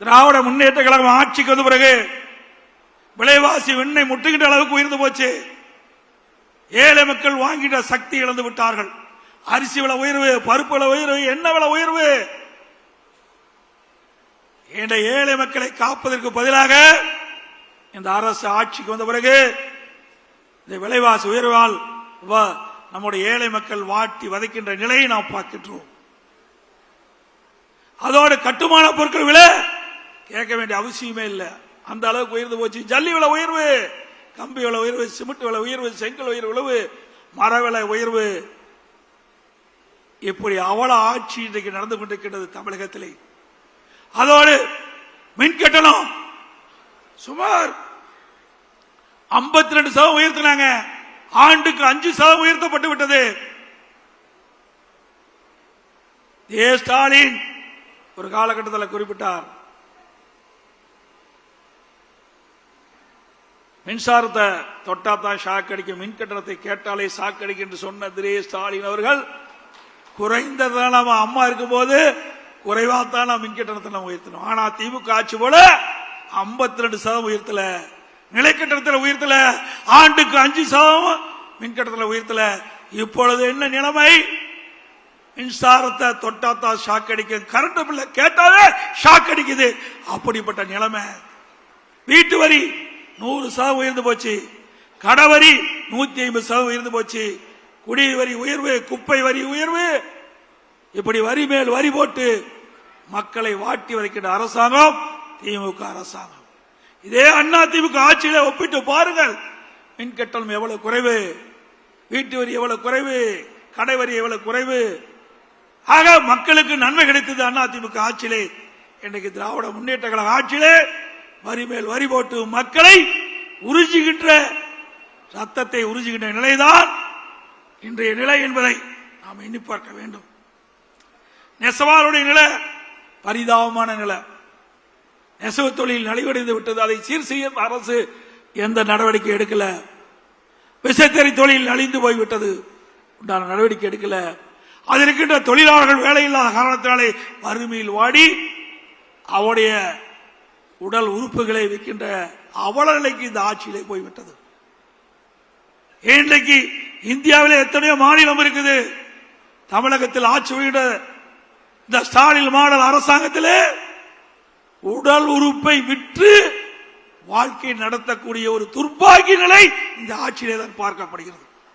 திராவிட முன்னேற்ற கழகம் ஆட்சிக்கு வந்த பிறகு விலைவாசி விண்ணை முட்டுகின்ற அளவுக்கு உயர்ந்து போச்சு. ஏழை மக்கள் வாங்கிட்ட சக்தி இழந்து விட்டார்கள். அரிசி விலை உயர்வு பருப்பு விலை உயர்வு எண்ணெய் விலை உயர்வு. என்ற ஏழை மக்களை காப்பதற்கு பதிலாக இந்த அரசு ஆட்சிக்கு வந்த பிறகு இந்த விலைவாசி உயர்வால் நம்முடைய ஏழை மக்கள் வாட்டி வதைக்கின்ற நிலையை நாம் பார்க்கின்றோம். அதோடு கட்டுமான பொருட்கள் விலை கேட்க வேண்டிய அவசியமே இல்லை. அந்த அளவுக்கு உயர்ந்து போச்சு. ஜல்லி விலை உயர்வு கம்பி விலை உயர்வு சிமெண்ட் விலை உயர்வு செங்கல் உயர்வு உழவு மர விலை உயர்வு. இப்படி அவல ஆட்சி இன்றைக்கு நடந்து கொண்டிருக்கின்றது தமிழகத்திலே. அதோடு மின் கட்டணம் சுமார் 52% ரெண்டு சதவீதம் உயர்த்தினாங்க. ஆண்டுக்கு அஞ்சு சதவீதம் உயர்த்தப்பட்டு விட்டது. ஏ ஸ்டாலின் ஒரு காலகட்டத்தில் குறிப்பிட்டார். மின்சாரத்தை தொட்டாத்தான் ஷாக் அடிக்கும். மின் கட்டணத்தை கேட்டாலே ஷாக் அடிக்கும் என்று சொன்ன திரே ஸ்டாலின் அவர்கள் குறைந்ததான் நம்ம அம்மா இருக்கும்போது குறைவாத்தான் நான் மின் கட்டணத்தை நம்ம உயர்த்தணும். ஆனா திமுக ஆட்சி போல 52% ரெண்டு சதம் உயர்த்தல. நிலை கட்டணத்தில் உயர்த்தல. ஆண்டுக்கு அஞ்சு சதம் மின்கட்டணத்தில் உயர்த்தல. இப்பொழுது என்ன நிலைமை? மின்சாரத்தை தொட்டாத்தா ஷாக் அடிக்கும். கரண்ட் பில்ல கேட்டாலே ஷாக் அடிக்குது. அப்படிப்பட்ட நிலைமை. வீட்டு வரி நூறு சதவீதம் உயர்ந்து போச்சு. கடை வரி நூத்தி ஐம்பது சதவீதம் உயர்ந்து போச்சு. குடி வரி உயர்வு குப்பை வரி உயர்வு. இப்படி வரி மேல் வரி போட்டு மக்களை வாட்டி வதைக்கின்ற அரசாங்கம் திமுக அரசாங்கம். இதே அண்ணா திமுக ஆட்சியில ஒப்பிட்டு பாருங்கள். மின் கட்டணம் எவ்வளவு குறைவு? வீட்டு வரி எவ்வளவு குறைவு? கடை வரி எவ்வளவு குறைவு? ஆக மக்களுக்கு நன்மை கிடைத்தது அண்ணா ஆட்சியிலே. இன்றைக்கு திராவிட முன்னேற்ற கழக ஆட்சியிலே வரி மேல் வரி போட்டு மக்களை உறிஞ்சுகின்ற ரத்தத்தை உறிஞ்சுகின்ற நிலைதான் இன்றைய நிலை என்பதை நாம் எண்ணி பார்க்க வேண்டும். நெசவாளுடைய நிலை பரிதாபமான நிலை. நெசவு தொழில் நலிவடைந்து விட்டது. அதை சீர் செய்ய அரசு எந்த நடவடிக்கை எடுக்கல. விசைத்தறி தொழில் அழிந்து போய்விட்டது. உண்டான நடவடிக்கை எடுக்கல. அதில் இருக்கின்ற தொழிலாளர்கள் வேலையில்லாத காரணத்தினாலே வறுமையில் வாடி அவருடைய உடல் உறுப்புகளை விற்கின்ற அவல நிலைக்கு இந்த ஆட்சியிலே போய்விட்டது. இன்றைக்கு இந்தியாவிலே எத்தனையோ மாநிலம் இருக்குது. தமிழகத்தில் ஆட்சி புரிகின்ற இந்த ஸ்டாலின் மாடல் அரசாங்கத்திலே உடல் உறுப்பை விற்று வாழ்க்கை நடத்தக்கூடிய ஒரு துர்ப்பாக்கி நிலை இந்த ஆட்சியிலே தான் பார்க்கப்படுகிறது.